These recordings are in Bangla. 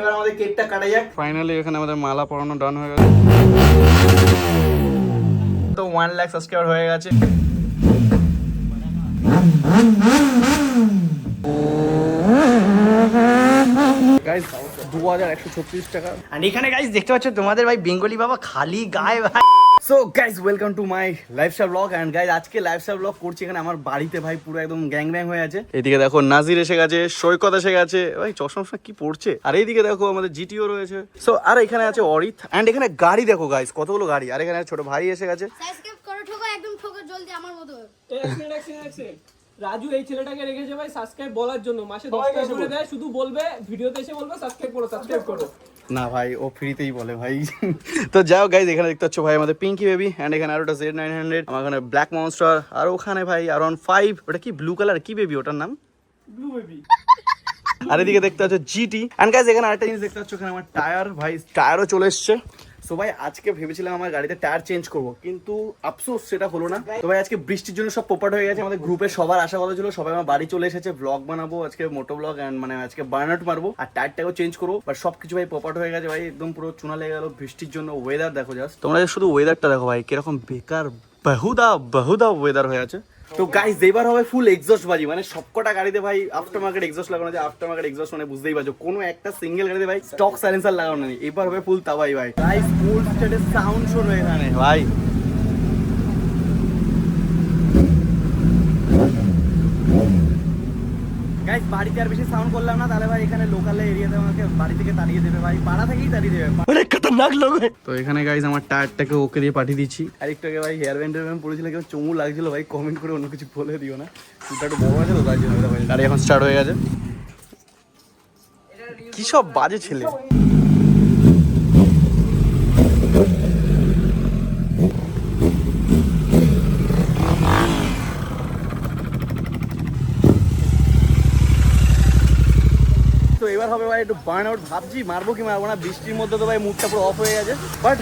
এবার আমাদের কেকটা কাটা যাক। ফাইনালি এখানে আমাদের মালা পরানো ডান হয়ে গেছে। তো ওয়ান লাখ সাবস্ক্রাইবার হয়ে গেছে। গাইস দু হাজার একশো ছত্রিশ টাকা। আর এখানে গাইস দেখতে পাচ্ছ তোমাদের ভাই বেঙ্গলি বাবা খালি গায়ে ভাই। So guys welcome to my lifestyle vlog and guys আজকে লাইফস্টাইল ব্লগ করছি এখানে আমার বাড়িতে ভাই পুরো একদম গ্যাং ব্যাং হয়ে আছে। এদিকে দেখো নাজির এসে গেছে সৈকত এসে গেছে। ভাই চশমা কি পড়ছে আর এইদিকে দেখো আমাদের জিটিও রয়েছে। সো আর এখানে আছে অরিত অ্যান্ড এখানে গাড়ি দেখো গাইজ কতগুলো গাড়ি। আর এখানে ছোট ভাই এসে গেছে। সাবস্ক্রাইব করো ঠোকো একদম ঠোকো জলদি আমার মতো। রাজু এই ছেলেটাকে রেখেছে ভাই সাবস্ক্রাইব বলার জন্য। মাসে দশ টাকা করে দেয় শুধু বলবে ভিডিওতে এসে বলবে সাবস্ক্রাইব করো সাবস্ক্রাইব করো। না ভাই ও ফ্রিতেই বলে ভাই। তো যাও গাইজ এখানে দেখতে পাচ্ছ ভাই আমাদের পিঙ্কি বেবি অ্যান্ড এখানে আরোটা জেড নাইন হান্ড্রেড আমার এখানে ব্ল্যাক মনস্টার আর ওখানে ভাই আর অন ফাইভ ওটা কি ব্লু কালার কি বেবি ওটার নাম? ব্লু বেবি আর এদিকে দেখতে পাচ্ছ জিটি অ্যান্ড গাইজ এখানে আরেকটা জিনিস দেখতে পাচ্ছ এখানে আমার টায়ার ভাই টায়ারও চলে এসছে। সো ভাই আজকে ভেবেছিলাম আমার গাড়িতে টায়ার চেঞ্জ করব কিন্তু আফসোস সেটা হলো না। তো ভাই আজকে বৃষ্টির জন্য সব পোপাট হয়ে গেছে আমাদের গ্রুপে সবার আশা কথা ছিল সবাই আমার বাড়ি চলে এসেছে ব্লগ বানাবো আজকে মোটো ব্লগ অ্যান্ড মানে আজকে বার্নআউট মারবো আর টায়ারটাকেও চেঞ্জ করব বাট সব কিছু ভাই পোপাট হয়ে গেছে ভাই একদম পুরো চুনা লেগে গেল বৃষ্টির জন্য ওয়েদার দেখো জাস্ট তোমরা শুধু ওয়েদারটা দেখো ভাই কীরকম বেকার বহুদা বহুদা ওয়েদার হয়ে আছে। তো গাইস এবার হবে ফুল এক্সস্ট বাজি মানে সবকটা গাড়িতে ভাই আফটার মার্কেট এক্সস্ট লাগানো যায় আফটার মার্কেট এক্সস্ট মানে বুঝতেই পারছ, কোনো একটা সিঙ্গেল গাড়িতে ভাই স্টক সাইলেন্সার লাগানো নেই, এবার হবে ফুল তাবাই ভাই। গাইস ফুল স্টেটের সাউন্ড শোনো এখানে, ভাই। বাড়িতে আর বেশি সাউন্ড করলাম না তাহলে ভাই এখানে লোকাল এরিয়াতে আমাকে বাড়ি থেকে তাড়িয়ে দেবে ভাই। পাড়া থেকেই তাড়িয়ে দেবে। অনেক খতরনাক লোক তো এখানে गाइस আমার টায়ারটাকে ওকে দিয়ে পাঠিয়ে দিচ্ছি। আর একটু আগে ভাই হেয়ার ব্যান্ড ব্যান্ড পড়েছিল কেউ চমু লাগছিল ভাই কমেন্ট করে অন্য কিছু বলে দিও না। এটা একটু বড় আছে তো তাই জন্য ভাই গাড়ি এখন স্টার্ট হয়ে গেছে। কি সব বাজে ছেলে। এবার হবে ভাই একটু বার্ন আউট ভাবছি মারবো কি মারবো না বৃষ্টির মধ্যে তো ভাই মুখটা পুরো অফ হয়ে গেছে। বাট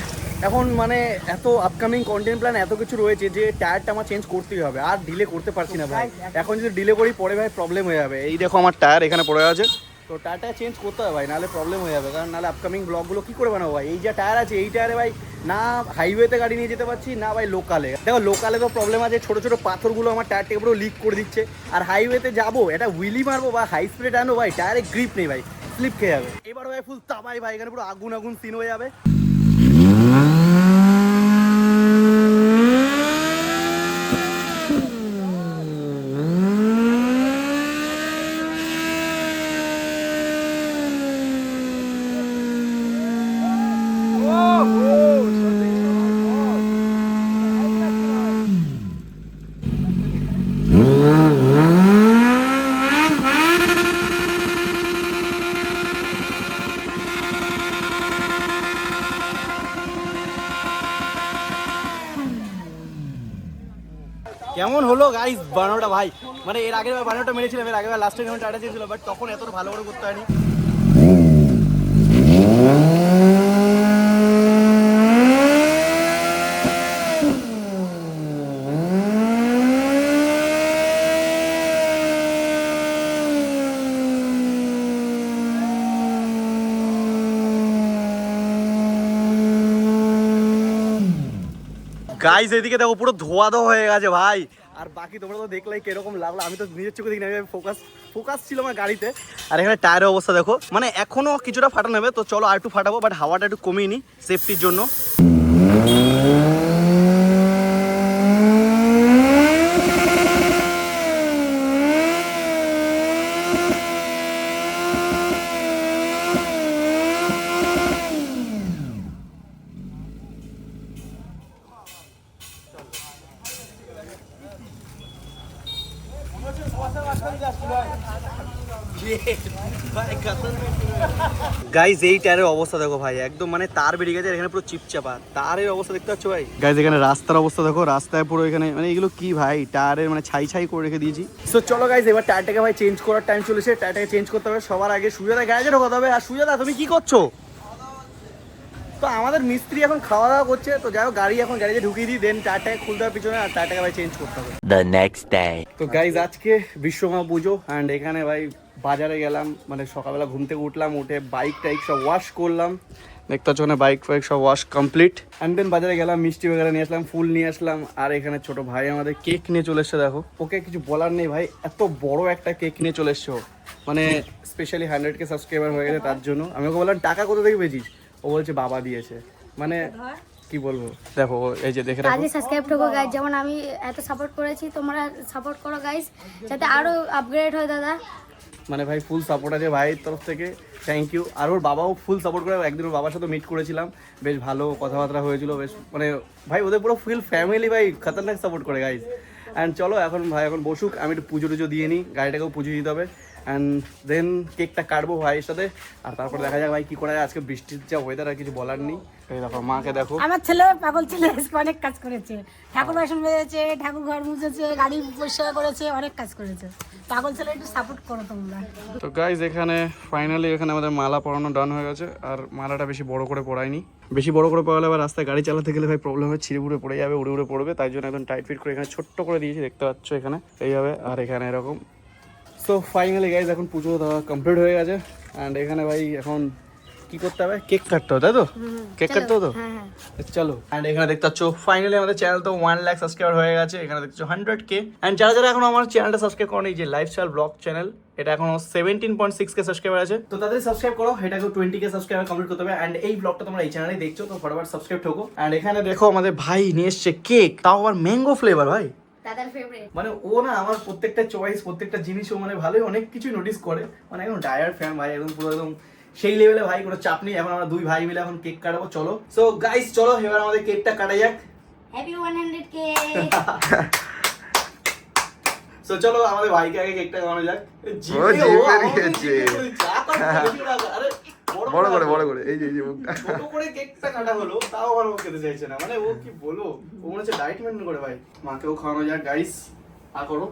এখন মানে এত আপকামিং কন্টেন্ট প্ল্যান এত কিছু রয়েছে যে টায়ারটা আমার চেঞ্জ করতেই হবে আর ডিলে করতে পারছি না ভাই। এখন যদি ডিলে করি পরে ভাই প্রবলেম হয়ে যাবে। এই দেখো আমার টায়ার এখানে পড়ে আছে। তো টায়ারটা চেঞ্জ করতে হবে ভাই, নাহলে প্রবলেম হয়ে যাবে। কারণ নাহলে আপকামিং ব্লকগুলো কী করে বানাবো ভাই? এই যে টায়ার আছে, এই টায়ারে ভাই না হাইওয়েতে গাড়ি নিয়ে যেতে পারছি, না ভাই লোকালে দেখো লোকালে তো প্রবলেম আছে, ছোটো ছোটো পাথরগুলো আমার টায়ারটাকে পুরো লিক করে দিচ্ছে। আর হাইওয়েতে যাব এটা হুইলি মারবো বা হাই স্পিডে আনো ভাই, টায়ারে গ্রিপ নেই ভাই স্লিপ খেয়ে যাবে। এবার ভাই ফুল তাবাই ভাই, এখানে পুরো আগুন আগুন সিন হয়ে যাবে। কেমন হলো গাইস বানোটা ভাই? মানে এর আগের বানানোটা বানোটা মেরেছিলাম, এর আগের লাস্টের লাস্টে কেমন টাটা চেয়েছিল বাট তখন এতটা ভালো করে করতে হয়নি। গাইস এদিকে দেখো পুরো ধোয়া ধোয়া হয়ে গেছে ভাই। আর বাকি তোমরা তো দেখলেই কীরকম লাগল। আমি তো নিজের চোখে দেখি না ফোকাস ফোকাস ছিল আমার গাড়িতে। আর এখানে টায়ারের অবস্থা দেখো। মানে এখনও কিছুটা ফাটানো হবে তো চলো আর একটু ফাটাবো বাট হাওয়াটা একটু কমিয়ে নি সেফটির জন্য। গাইজ এই টায়ারের অবস্থা দেখো ভাই একদম মানে তার বেরিয়ে গেছে এখানে পুরো চিপচাপা। তারের অবস্থা দেখতে পাচ্ছ ভাই? গাইজ এখানে রাস্তার অবস্থা দেখো রাস্তায় পুরো এখানে মানে এগুলো কি ভাই? টায়ারের মানে ছাই ছাই করে রেখে দিয়েছি। তো চলো গাইজ এবার টায়ারটাকে ভাই চেঞ্জ করার টাইম চলেছে। টায়ারটাকে চেঞ্জ করতে হবে সবার আগে সুজাদা গ্যারেজে ঢোকাতে হবে। আর সুজাদা তুমি কি করছ? তো আমাদের মিস্ত্রি এখন খাওয়া দাওয়া করছে তো যাই হোক গাড়ি এখন গাড়িতে ঢুকিয়ে দিই দেন টায়ারটাকে খুলতে হবে পিছনে আর টায়ারটাকে ভাই চেঞ্জ করতে হবে। The next day. তো গাইজ আজকে বিশ্বকর্মা পুজো অ্যান্ড এখানে ভাই বাজারে গেলাম মানে সকালবেলা ঘুম থেকে উঠলাম উঠে বাইক টাইক সব ওয়াশ করলাম। দেখতে পাচ্ছ ওখানে বাইক ফাইক সব ওয়াশ কমপ্লিট অ্যান্ড দেন বাজারে গেলাম মিষ্টি বগেরা নিয়ে আসলাম ফুল নিয়ে আসলাম আর এখানে ছোট ভাই আমাদের কেক নিয়ে চলে এসছে দেখো। ওকে কিছু বলার নেই ভাই এত বড় একটা কেক নিয়ে চলে এসছে ও। মানে স্পেশালি হান্ড্রেড কে সাবস্ক্রাইবার হয়ে গেছে তার জন্য। আমি ওকে বললাম টাকা কোথা থেকে পেয়েছিস? ও বলছে বাবা দিয়েছে। মানে কি বলব? দেখো এই যে দেখে রাখো। আজকে সাবস্ক্রাইব ঠোকো গাইজ যেমন আমি এত সাপোর্ট করেছি তোমরা সাপোর্ট করো গাইজ যাতে আরও আপগ্রেড হয় দাদা। মানে ভাই ফুল সাপোর্ট আছে ভাইয়ের তরফ থেকে। থ্যাংক ইউ আর ওর বাবাও ফুল সাপোর্ট করে, একদিন ওর বাবার সাথে মিট করেছিলাম। বেশ ভালো কথাবার্তা হয়েছিল, বেশ মানে ভাই, ওদের পুরো ফুল ফ্যামিলি ভাই খতরনাক সাপোর্ট করে গাইজ অ্যান্ড চলো, এখন ভাই, এখন বসুক, আমি একটু পুজো টুজো দিয়ে নিই, গাড়িটাকেও পুজো দিতে হবে। অ্যান্ড দেন কেকটা কাটবো ভাইয়ের সাথে। আর তারপর দেখা যাক ভাই কী করা যায়। আজকে বৃষ্টির যা ওয়েদার আর কিছু বলার নেই। দেখো মাকে দেখো। আমার ছেলে পাগল ছেলে অনেক কাজ করেছে। ঠাকুর বাসন বেজেছে ঠাকুর ঘর মুছেছে গাড়ি পরিষ্কার করেছে অনেক কাজ করেছে। পাগল ছেলে একটু সাপোর্ট করো তোমরা। তো গাইজ এখানে ফাইনালি এখানে আমাদের মালা পরানো ডান হয়ে গেছে। আর মালাটা বেশি বড় করে পড়ায়নি বেশি বড় করে পড়ালে আবার রাস্তায় গাড়ি চালাতে গেলে ভাই প্রবলেম হয়। ছিঁড়ে উড়ে পড়ে যাবে উড়ে উড়ে পড়বে। তাই জন্য একদম টাইট ফিট করে এখানে ছোট্ট করে দিয়েছি। দেখতে পাচ্ছ এখানে। এইভাবে। আর এখানে এরকম। সো ফাইনালি গাইজ এখন পুজো দেওয়া কমপ্লিট হয়ে গেছে। অ্যান্ড এখানে ভাই এখন কি করতে হবে? কেক কাটতে হবে তাই তো? কেক কাটতে হতো তো? হ্যাঁ হ্যাঁ। চলো। অ্যান্ড এখানে দেখতে পাচ্ছ ফাইনালি আমাদের চ্যানেল তো ওয়ান লাখ সাবস্ক্রাইবার হয়ে গেছে। এখানে দেখছ হান্ড্রেড কে অ্যান্ড যারা যারা এখন আমার চ্যানেলটা সাবস্ক্রাইব করেন এই যে লাইফস্টাইল ব্লগ চ্যানেল এটা এখন seventeen point six K subscriber আছে। তো তাদের সাবস্ক্রাইব করো এটাকে টোয়েন্টি কে সাবস্ক্রাইবার কমপ্লিট করতে হবে। অ্যান্ড এই ব্লগটা তোমরা এই চ্যানেলে দেখছ তো ফটাফট সাবস্ক্রাইব ঠোকো। অ্যান্ড এখানে দেখো আমাদের ভাই নিয়ে এসছে কেক তাও আবার ম্যাঙ্গো ফ্লেভার ভাই। দাদার ফেভারিট মানে ও না আমার প্রত্যেকটা চয়েস প্রত্যেকটা জিনিসও মানে ভালোই অনেক কিছু নোটিস করে। মানে একদম ডায়ার ফ্যান ভাই একদম পুরো একদম সেই লেভেলে ভাই কোনো চাপ নেই। এখন আমরা দুই ভাই মিলে এখন কেক কাটাবো চলো। সো গাইস চলো এবার আমাদের কেকটা কাটা যাক। Happy one hundred K so চলো আমাদের ভাইকে আগে কেকটা খাওয়ানো যাক। ও, জিভে আরে বড় করে বড় করে। এই যে এই যে মুখটা। ছোট করে কেকটা কাটা হলো তাও আমার ও খেতে চাইছে না। মানে ও কি বলব? ও মনে হচ্ছে ডায়েট মেনটেন করে ভাই। মাকেও খাওয়ানো যাক গাইস আ করো।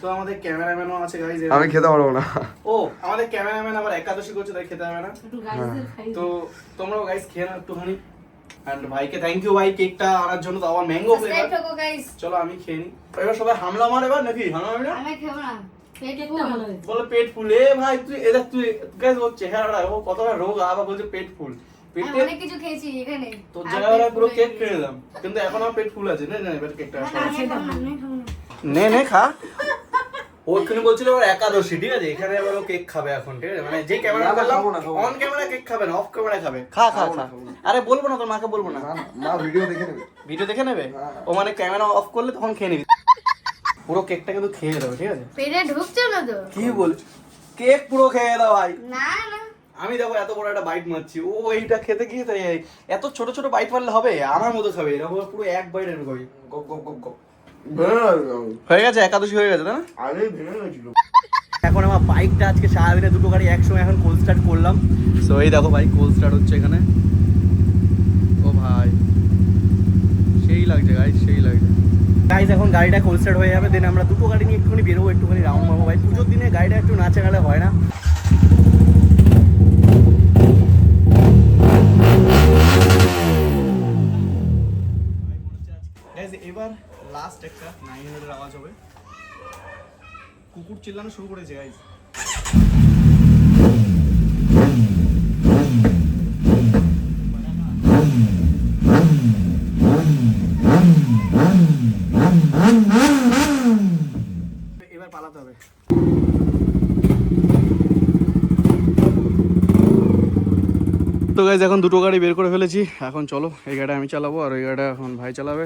তো আমাদের ক্যামেরাম্যানও আছে গাইস আমি খেতে পারব না। ও আমাদের ক্যামেরাম্যান আবার একাদশী করছে তাই খেতে হবে না। তো তোমরাও গাইস খেয়ে নাও একটুখানি। এন্ড ভাইকে থ্যাংক ইউ ভাই কেকটা আনার জন্য। তো আবার ম্যাঙ্গো ফ্লেভার চলো আমি খেয়ে নিই এবার সবাই হামলা মার এবার নাকি? হামলা মারবি না? আমি খাব না। বলে পেট ফুল। এ ভাই তুই এটা তুই গাইস ওর চেহারাটা ও কতটা রোগ আবার বলছে পেট ফুল। পেটে অনেক কিছু খেয়েছি এখানে। তোর আর পুরো কেক খেয়ে নিলাম। কিন্তু এখন আমার পেট ফুল আছে। নে নে এবার কেকটা না, না, আমি খাব না, আমি খাব। না। নে নে খা। ও বলছিল এবার একাদশী ঠিক আছে? এখানে এবার ও কেক খাবে এখন ঠিক আছে? মানে যে ক্যামেরা করলাম। অন ক্যামেরা কেক খাবে না। অফ ক্যামেরা খাবে খা খা খা। আরে বলব না তোর মাকে বলব না। মা ভিডিও দেখে নেবে। ভিডিও দেখে নেবে? ও মানে ক্যামেরা অফ করলে তখন খেয়ে নিবি। পুরো কেকটা কিন্তু খেয়ে দাও ঠিক আছে? পেটে ঢুকছে না তো? কি বল কেক পুরো খেয়ে দাও ভাই। না না। আমি দেখো এত বড় একটা বাইট মারছি। ও এইটা খেতে গিয়ে তাই এত ছোট ছোট বাইট মারলে হবে? আমার মতো খাবে। এরকম পুরো এক বাইট এরকম খাবে। গপ গপ গপ গপ। হয়ে গেছে একাদশী হয়ে গেছে না? আগে ভেঙে গেছিল। এখন আমার বাইকটা আজকে সারাদিনে দুটো গাড়ি একসঙ্গে এখন কোল স্টার্ট করলাম। সো এই দেখো ভাই কোল স্টার্ট হচ্ছে এখানে। ও ভাই। সেই লাগছে গাইজ সেই লাগছে। গাইজ এখন গাড়িটা কোলস্টার্ট হয়ে যাবে দেন আমরা দুটো গাড়ি নিয়ে একটুখানি বেরোবো, একটুখানি রাউন্ড মারবো। ভাই, পুজোর দিনে গাড়িটা একটু নাচে গেলে হয় না। এবার লাস্ট একটা নাইন হান্ড্রেডের আওয়াজ হবে। কুকুর চিল্লানো শুরু করেছে গাইজ তো গাইজ এখন দুটো গাড়ি বের করে ফেলেছি। এখন চলো, এই গাড়ি আমি চালাবো আর ওই গাড়িটা এখন ভাই চালাবে।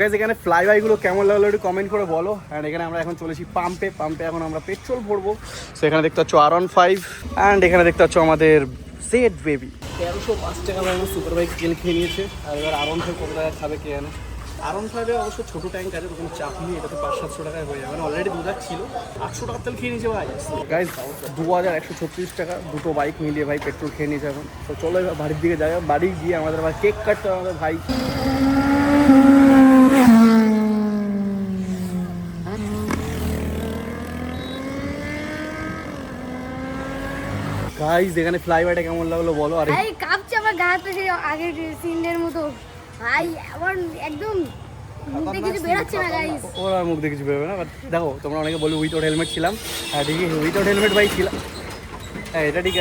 গাইজ এখানে ফ্লাই বাইগুলো কেমন লাগল একটু কমেন্ট করে বলো। অ্যান্ড এখানে আমরা এখন চলেছি পাম্পে পাম্পে এখন আমরা পেট্রোল ভরবো। সো এখানে দেখতে পাচ্ছ আর অন ফাইভ অ্যান্ড এখানে দেখতে পাচ্ছ আমাদের জেড বেবি তেরোশো পাঁচ টাকা আমরা সুপার বাইক তেল খেয়ে নিয়েছে। আর এবার আর অন ফাইভ কত টাকা খাবে কে জানে? আরন ফাইভে অবশ্য ছোটো ট্যাঙ্ক আছে তখন চাপ নিয়ে এটা তো পাঁচ সাতশো টাকায় হয়ে যাবে। মানে অলরেডি দুধার ছিল। আটশো টাকার তেল খেয়ে নিয়েছে ভাই। গাইজ দু হাজার একশো ছত্রিশ টাকা। দুটো বাইক মিলিয়ে ভাই পেট্রোল খেয়ে নিয়েছে এখন। তো চলো বাড়ির দিকে যাই। বাড়ি গিয়ে আমাদের আবার কেক কাটতে হবে আমাদের ভাই। গাইস এখানে ফ্লাইওভারটা কেমন লাগল বলো? আরে এই কাঁপছে আমার গা হাতে সেই আগের সিনদের মতো। ভাই আমার একদম দেখো তোমরা অনেকে হেলমেট ছিলাম। হ্যাঁ, আর হেলমেট ভাই ছিলাম। হ্যাঁ এটা ঠিক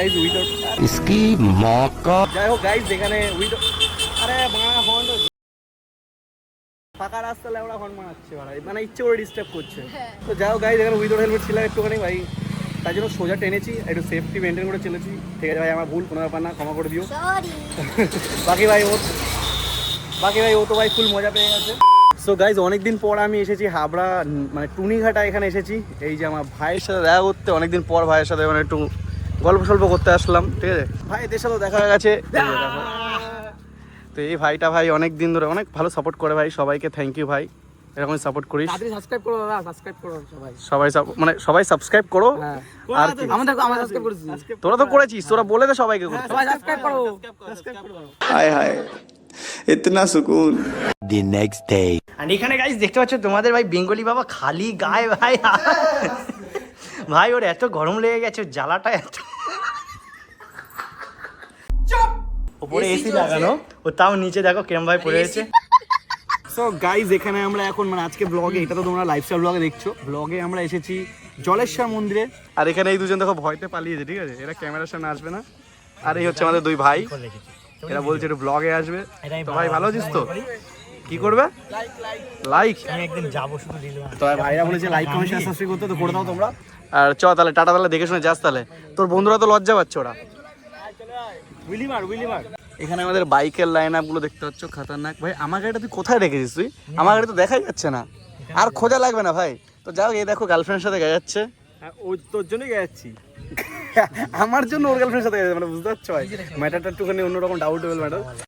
যাই হোক আরে রাস্তা মানে ইচ্ছে করে ডিস্টার্ব করছে। হ্যাঁ। তো যাও গাইজ এখানে উইথ হেলমেট ছিলাম একটুখানি ভাই। তার জন্য সোজা টেনেছি একটু সেফটি মেনটেন করে চলেছি। ঠিক আছে ভাই আমার ভুল কোনো ব্যাপার না ক্ষমা করে দিও। বাকি ভাই ও বাকি ভাই ও তো ভাই ফুল মজা পেয়ে গেছে। সো গাইজ অনেকদিন পর আমি এসেছি হাবড়া মানে টুনিঘাটা এখানে এসেছি। এই যে আমার ভাইয়ের সাথে দেখা করতে অনেকদিন পর ভাইয়ের সাথে মানে একটু গল্প সল্প করতে আসলাম ঠিক আছে? ভাই এদের সাথেও দেখা হয়ে গেছে। তো এই ভাইটা ভাই অনেক দিন ধরে অনেক ভালো সাপোর্ট করে ভাই সবাইকে থ্যাংক ইউ ভাই। এরকম সাপোর্ট করিস। তাড়াতাড়ি সাবস্ক্রাইব করো দাদা সাবস্ক্রাইব করো সবাই। সবাই মানে সবাই সাবস্ক্রাইব করো। হ্যাঁ। আর সাবস্ক্রাইব করেছি। তোরা তো করেছিস তোরা বলে দে সবাইকে হ্যাঁ, সবাই সাবস্ক্রাইব করো। সাবস্ক্রাইব করো। ইতনা সুকুন। দি নেক্সট ডে আর এখানে গাইস দেখতে পাচ্ছ তোমাদের ভাই বেঙ্গলি বাবা খালি গায়ে ভাই। ভাই ওর এত গরম লেগে গেছে জ্বালাটা এত। চুপ! উপরে এসি লাগানো। ও তাও নিচে দেখো কিরম ভাই পড়ে গেছে সো গাইজ এখানে আমরা এখন মানে আজকে ব্লগে এটা তো তোমরা লাইফস্টাইল ব্লগে দেখছ। ব্লগে আমরা এসেছি জলেশ্বর মন্দিরে। আর এখানে এই দুজন দেখো ভয়তে পালিয়েছে ঠিক আছে? এরা ক্যামেরার সামনে আসবে না। আর এই হচ্ছে আমাদের দুই ভাই। এরা বলছে একটু ব্লগে আসবে। তো ভাই ভালো আছিস তো? কি করবে? লাইক আমি একদিন যাব শুধু দিল তো ভাইরা বলেছে লাইক কমেন্ট শেয়ার সাবস্ক্রাইব করতে তো করে দাও তোমরা। আর চ তাহলে টাটা তাহলে দেখে শুনে যাস তাহলে। তোর বন্ধুরা তো লজ্জা পাচ্ছে ওরা। উইলি মার উইলি মার এখানে আমাদের বাইকের লাইন আপগুলো দেখতে পাচ্ছ খাতারনাক। ভাই আমার গাড়িটা তুই কোথায় রেখেছিস তুই? আমার গাড়ি তো দেখাই যাচ্ছে না। আর খোঁজা লাগবে না ভাই। তো যাও এই দেখো গার্লফ্রেন্ডের সাথে যাচ্ছে। ও তোর জন্যই যাচ্ছি। আমার জন্য ওর গার্লফ্রেন্ডের সাথে মানে বুঝতে পারছ ভাই? ম্যাটারটা একটুখানি অন্যরকম ডাউটেবল ম্যাটার